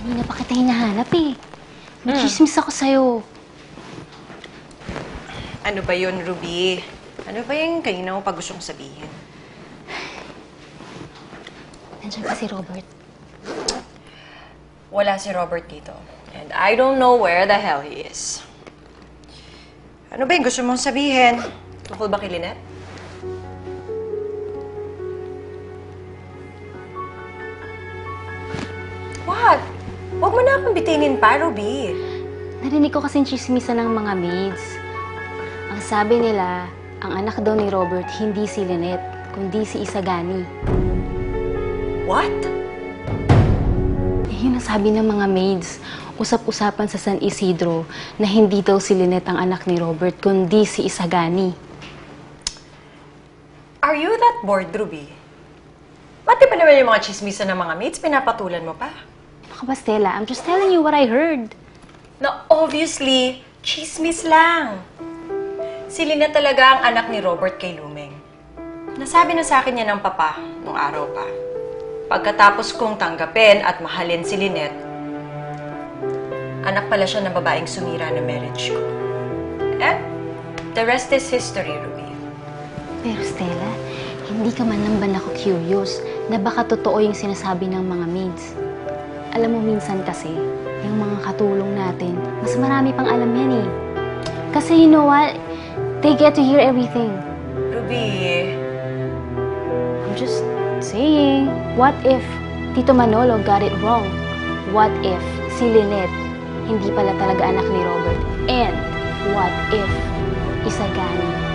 Kanina pa kita hinahanap eh. May Hmm. ako sa'yo. Ano ba yun, Ruby? Ano ba yung kanina mo pa gustong sabihin? Nandiyan ba si Robert? Wala si Robert dito. And I don't know where the hell he is. Ano ba yung gusto mong sabihin? Tungkol ba kay Lynette? Huwag mo na akong bitinin pa, Ruby. Narinig ko kasing chismisan ng mga maids. Ang sabi nila, ang anak daw ni Robert hindi si Lynette, kundi si Isagani. What? Eh, yun ang sabi ng mga maids. Usap-usapan sa San Isidro na hindi daw si Lynette ang anak ni Robert, kundi si Isagani. Are you that bored, Ruby? Pati pa naman yung mga chismisan ng mga mates, pinapatulan mo pa. Baka ba, Stella? I'm just telling you what I heard. Na obviously, chismis lang. Si Lynette talaga ang anak ni Robert kay Lumeng. Nasabi na sa akin yan ng papa nung araw pa. Pagkatapos kong tanggapin at mahalin si Lynette, anak pala siya ng babaeng sumira ng marriage ko. And the rest is history, Ruby. Pero Stella, hindi ka man lang ba ako curious na baka totoo yung sinasabi ng mga maids? Alam mo, minsan kasi, yung mga katulong natin, mas marami pang alam yan eh. Kasi you know what? They get to hear everything. Ruby, I'm just saying, what if Tito Manolo got it wrong? What if si Lynette hindi pala talaga anak ni Robert? And what if Isagani